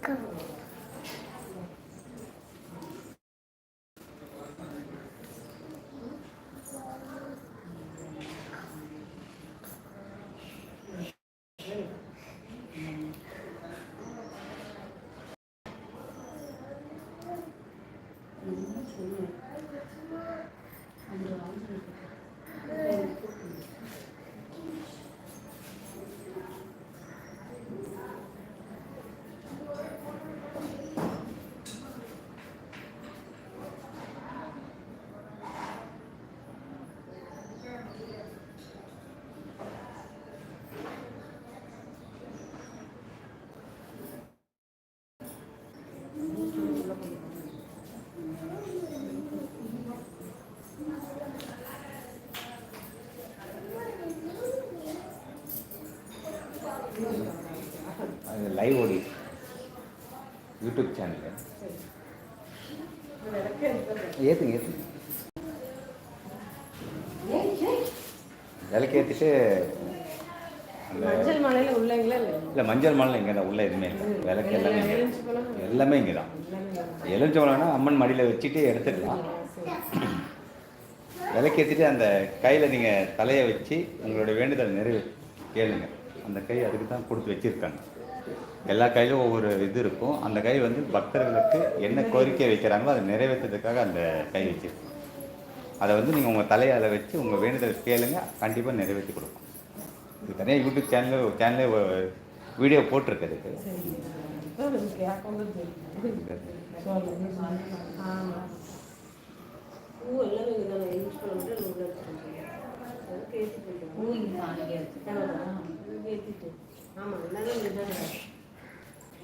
핑크. 안 좋아. Live ஓடி YouTube channel ஏற்றுங்க ஏற்றுங்க விளக்கு ஏற்றிட்டு மஞ்சள் மலையில உள்ளங்களா இல்லை? மஞ்சள் மாலை இங்கே தான் உள்ள எதுவுமே இல்லை. விளக்கு எல்லாமே எல்லாமே இங்கே தான். எலுமிச்சம்பழம்னா அம்மன் மடியில் வச்சுட்டு எடுத்துக்கலாம் விளக்கேற்றிட்டு அந்த கையில் நீங்கள் தலையை வச்சு உங்களோட வேண்டுதல் நிறைவே கேளுங்க. அந்த கை அதுக்கு தான் கொடுத்து வச்சுருக்காங்க. எல்லா கையிலும் ஒவ்வொரு இது இருக்கும். அந்த கை வந்து பக்தர்களுக்கு என்ன கோரிக்கை வைக்கிறாங்களோ அதை நிறைவேற்றுறதுக்காக அந்த கை வச்சிருக்கோம். அதை வந்து நீங்கள் உங்கள் தலையால் வச்சு உங்கள் வேண்டுதல் கேளுங்க. கண்டிப்பாக நிறைவேற்றி கொடுக்கும் இது தனியாக யூடியூப் சேனலில் சேனலே வீடியோ போட்டிருக்கிறதுக்கு பூ எல்லாமே ஆமாம் எல்லாமே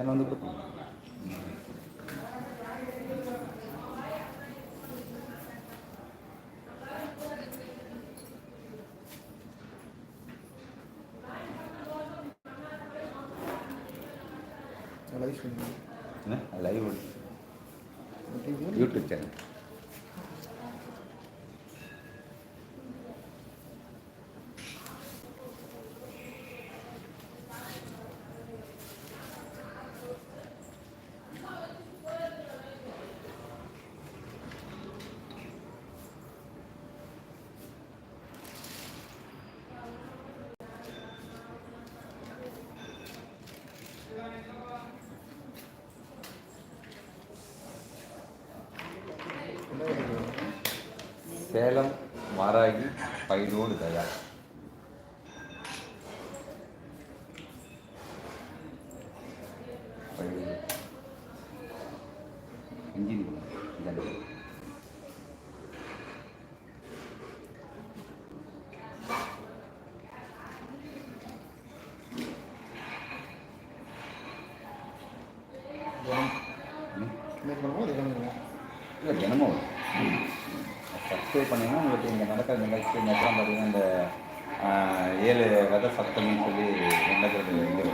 இதெல்லாம் வந்து கொடுக்கும் என்ன? லைவ் சேலம் மாராகி பைலோடு தயா. பைலோடு. இன்ஜின் இல்லை தினமும் சப்ஸ்கிரைப் பண்ணிங்கன்னா உங்களுக்கு இங்கே நடக்கிற நிகழ்ச்சி நேரம் பார்த்தீங்கன்னா இந்த ஏழு ரத சப்தமின்னு சொல்லி நடக்கிறது இது